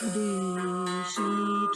Лисичная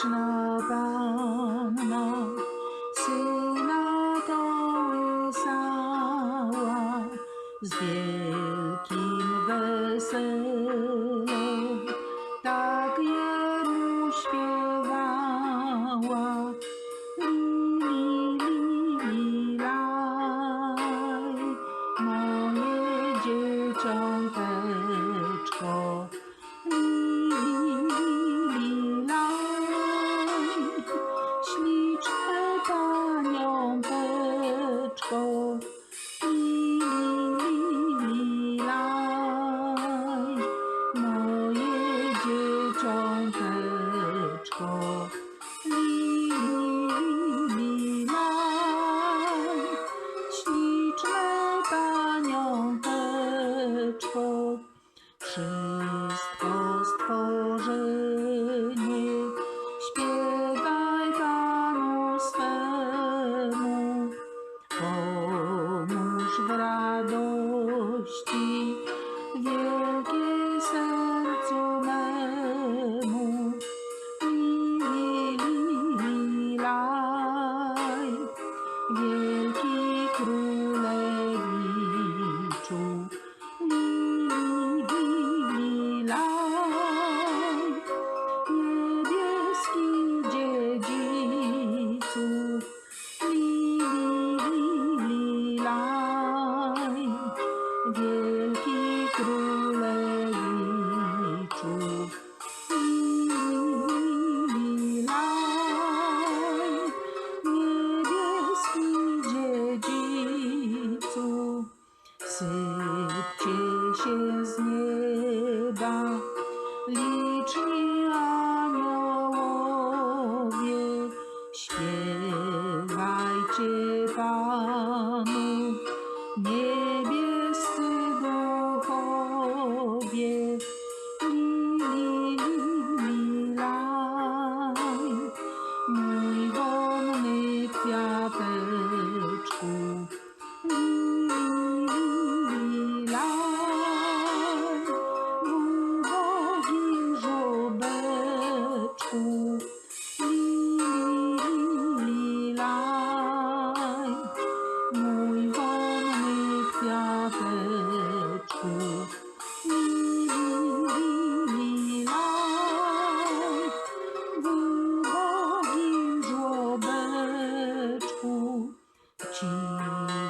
Sypcie się z nieba, liczni aniołowie, śpiewajcie Panu, niebiescy duchowie. you.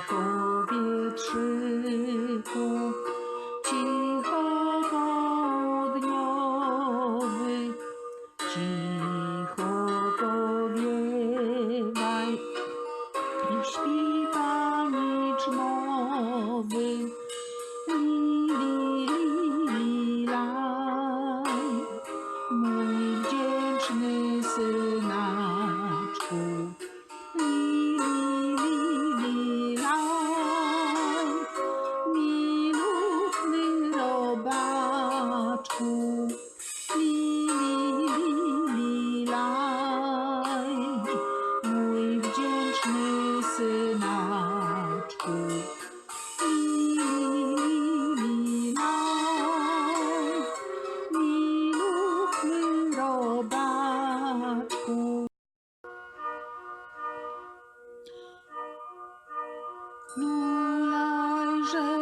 路来人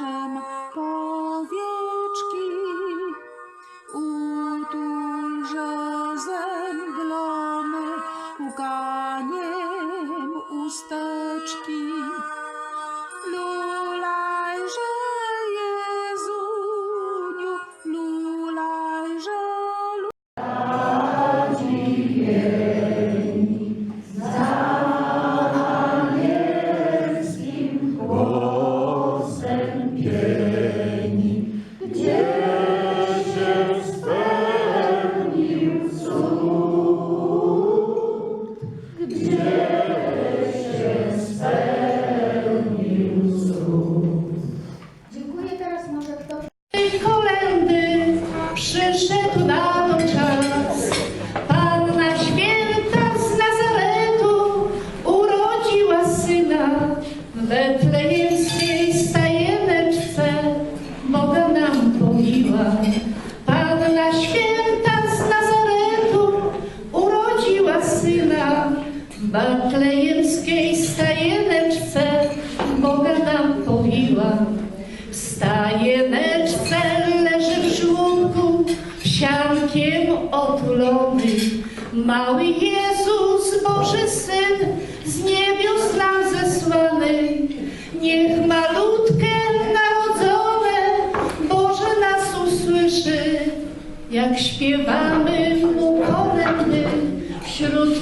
autumn. Mały Jezus, Boży Syn, z niebios nam zesłany, niech malutkie narodzone Boże nas usłyszy, jak śpiewamy Mu kolędy wśród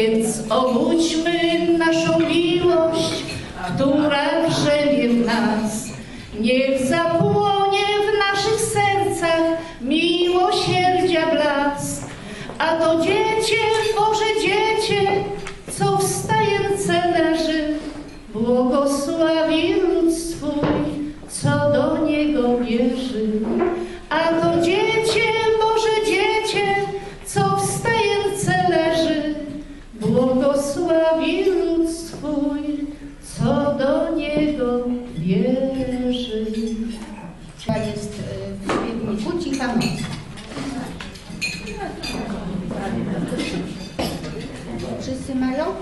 Więc obudźmy naszą miłość, która drzemie w nas. Niech zapłonie w naszych sercach miłosierdzia blask. A to dziecię, malo.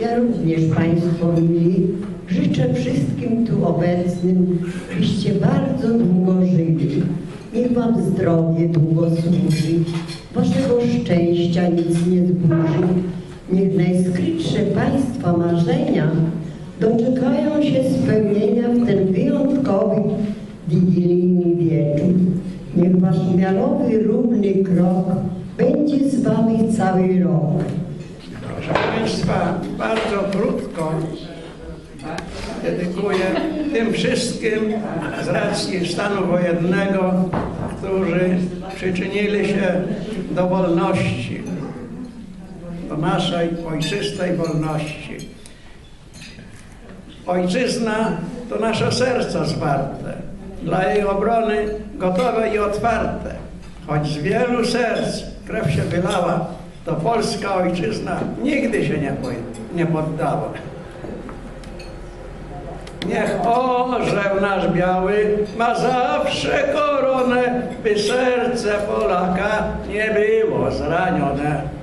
Ja również Państwo mili życzę wszystkim tu obecnym, byście bardzo długo żyli. Niech Wam zdrowie długo służy, Waszego szczęścia nic nie zburzy. Niech najskrytsze Państwa marzenia doczekają się spełnienia w ten wyjątkowy wigilijny wieczór. Niech Wasz miarowy, równy krok będzie z Wami cały rok. Państwa, bardzo krótko dedykuję tym wszystkim z racji stanu wojennego, którzy przyczynili się do wolności, do naszej ojczystej wolności. Ojczyzna to nasze serca zwarte, dla jej obrony gotowe i otwarte. Choć z wielu serc krew się wylała, to polska ojczyzna nigdy się nie, nie poddała. Niech orzeł nasz biały ma zawsze koronę, by serce Polaka nie było zranione.